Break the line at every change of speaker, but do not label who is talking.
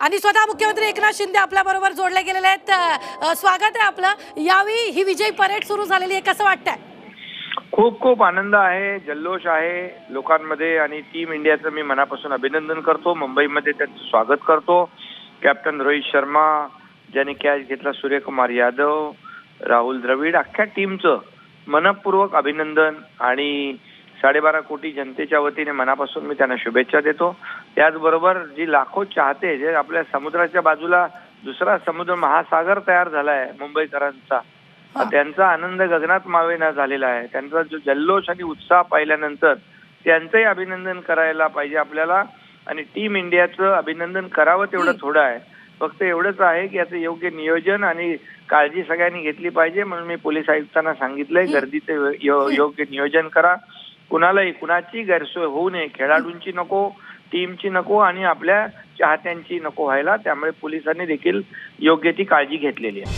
आणि स्वतः मुख्यमंत्री एकनाथ शिंदे आपल्याबरोबर जोडले गेलेले आहेत. स्वागत आहे आपलं. यावेळी ही विजय परेड सुरू झालेली आहे. कसं वाटतंय?
खूप खूप आनंद आहे. जल्लोष आहे लोकांमध्ये आणि टीम इंडियाचं मी मनापासून अभिनंदन करतो. मुंबईमध्ये त्यांचं स्वागत करतो. कॅप्टन रोहित शर्मा ज्याने कॅच घेतला सूर्यकुमार यादव राहुल द्रविड अख्ख्या टीमचं मनपूर्वक अभिनंदन आणि साडेबारा कोटी जनतेच्या वतीने मनापासून मी त्यांना शुभेच्छा देतो. त्याचबरोबर जी लाखो चाहते जे आपल्या समुद्राच्या बाजूला दुसरा समुद्र महासागर तयार झालाय मुंबईकरांचा. त्यांचा आनंद गगनात मावेना झालेला आहे. त्यांचा जो जल्लोष आणि उत्साह पाहिल्यानंतर त्यांचंही अभिनंदन करायला पाहिजे आपल्याला आणि टीम इंडियाचं अभिनंदन करावं तेवढं थोडं आहे. फक्त एवढंच आहे की याचं योग्य नियोजन आणि काळजी सगळ्यांनी घेतली पाहिजे म्हणून मी पोलीस आयुक्तांना सांगितलंय गर्दीचे योग्य नियोजन करा. कुणालाही कुणाची गैरसोय होऊ नये. खेळाडूंची नको टीमची नको आणि आपल्या चाहत्यांची नको व्हायला. त्यामुळे पोलिसांनी देखील योग्य ती काळजी घेतलेली आहे.